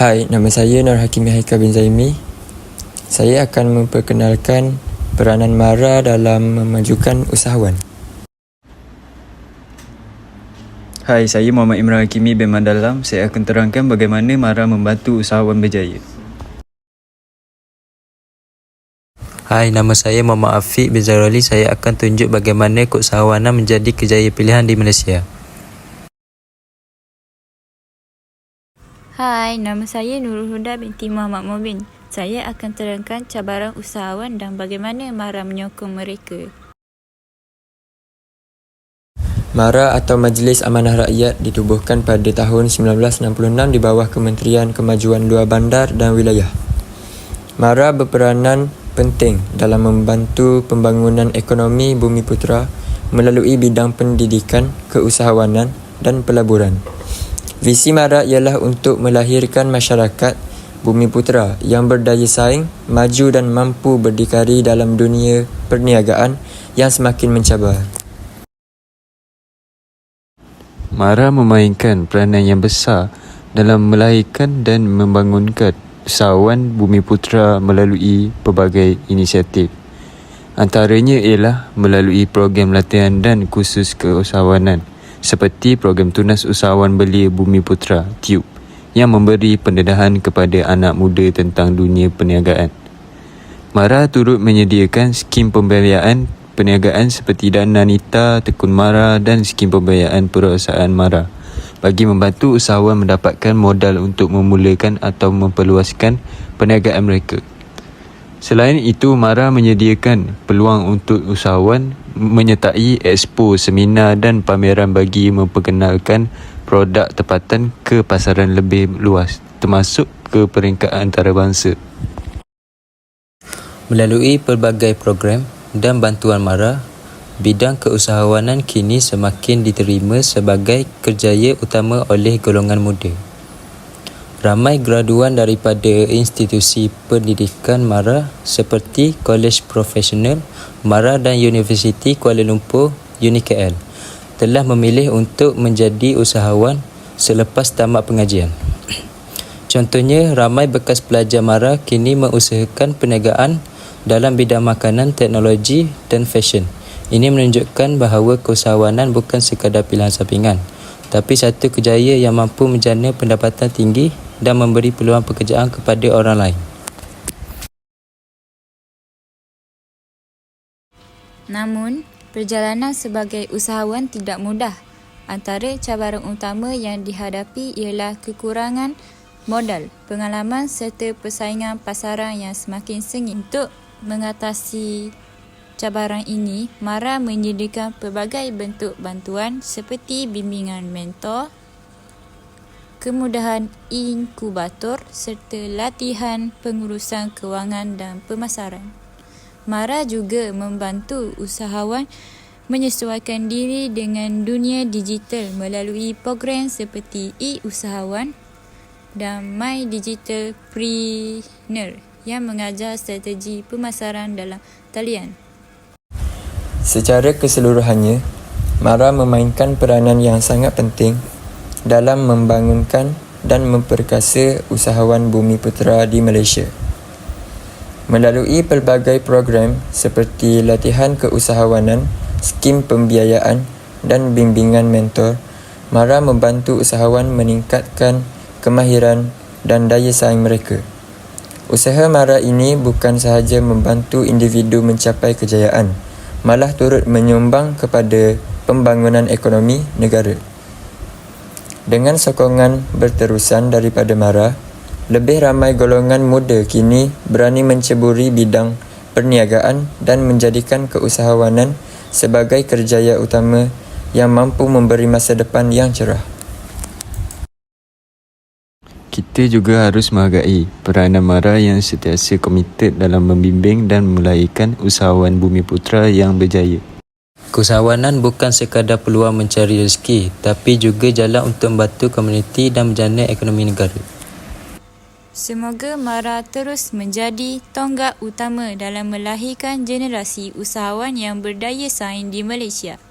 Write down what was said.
Hai, nama saya Nur Hakimi Haikal bin Zaimi. Saya akan memperkenalkan peranan Mara dalam memajukan usahawan. Hai, saya Muhammad Imran Hakimi bin Mandalam. Saya akan terangkan bagaimana Mara membantu usahawan berjaya. Hai, nama saya Muhammad Afiq bin Zairali. Saya akan tunjuk bagaimana keusahawanan menjadi kejayaan pilihan di Malaysia. Hai, nama saya Nurul Huda binti Muhammad Mubin. Saya akan terangkan cabaran usahawan dan bagaimana Mara menyokong mereka. Mara atau Majlis Amanah Rakyat ditubuhkan pada tahun 1966 di bawah Kementerian Kemajuan Luar Bandar dan Wilayah. Mara berperanan penting dalam membantu pembangunan ekonomi Bumi Putera melalui bidang pendidikan, keusahawanan dan pelaburan. Visi Mara ialah untuk melahirkan masyarakat Bumi Putera yang berdaya saing, maju dan mampu berdikari dalam dunia perniagaan yang semakin mencabar. Mara memainkan peranan yang besar dalam melahirkan dan membangunkan usahawan Bumi Putera melalui pelbagai inisiatif. Antaranya ialah melalui program latihan dan kursus keusahawanan seperti program Tunas Usahawan Belia Bumi Putra TUBE yang memberi pendedahan kepada anak muda tentang dunia perniagaan. Mara turut menyediakan skim pembiayaan perniagaan seperti Dana Nita, Tekun Mara dan skim pembiayaan perusahaan Mara bagi membantu usahawan mendapatkan modal untuk memulakan atau memperluaskan perniagaan mereka. Selain itu, Mara menyediakan peluang untuk usahawan menyertai expo, seminar dan pameran bagi memperkenalkan produk tempatan ke pasaran lebih luas termasuk ke peringkat antarabangsa. Melalui pelbagai program dan bantuan Mara, bidang keusahawanan kini semakin diterima sebagai kerjaya utama oleh golongan muda. Ramai graduan daripada institusi pendidikan Mara seperti Kolej Profesional Mara dan Universiti Kuala Lumpur UniKL telah memilih untuk menjadi usahawan selepas tamat pengajian. Contohnya, ramai bekas pelajar Mara kini mengusahakan perniagaan dalam bidang makanan, teknologi dan fashion. Ini menunjukkan bahawa keusahawanan bukan sekadar pilihan sampingan, tapi satu kejayaan yang mampu menjana pendapatan tinggi dan memberi peluang pekerjaan kepada orang lain. Namun, perjalanan sebagai usahawan tidak mudah. Antara cabaran utama yang dihadapi ialah kekurangan modal, pengalaman serta persaingan pasaran yang semakin sengit. Untuk mengatasi cabaran ini, Mara menyediakan pelbagai bentuk bantuan seperti bimbingan mentor, kemudahan inkubator serta latihan pengurusan kewangan dan pemasaran. Mara juga membantu usahawan menyesuaikan diri dengan dunia digital melalui program seperti e-usahawan dan My Digital Preneur yang mengajar strategi pemasaran dalam talian. Secara keseluruhannya, Mara memainkan peranan yang sangat penting dalam membangunkan dan memperkasa usahawan bumi putera di Malaysia. Melalui pelbagai program seperti latihan keusahawanan, skim pembiayaan dan bimbingan mentor, Mara membantu usahawan meningkatkan kemahiran dan daya saing mereka. Usaha Mara ini bukan sahaja membantu individu mencapai kejayaan, malah turut menyumbang kepada pembangunan ekonomi negara. Dengan sokongan berterusan daripada Mara, lebih ramai golongan muda kini berani menceburi bidang perniagaan dan menjadikan keusahawanan sebagai kerjaya utama yang mampu memberi masa depan yang cerah. Kita juga harus menghargai peranan Mara yang sentiasa komited dalam membimbing dan melahirkan usahawan bumi putra yang berjaya. Keusahawanan bukan sekadar peluang mencari rezeki, tapi juga jalan untuk membantu komuniti dan menjana ekonomi negara. Semoga Mara terus menjadi tonggak utama dalam melahirkan generasi usahawan yang berdaya saing di Malaysia.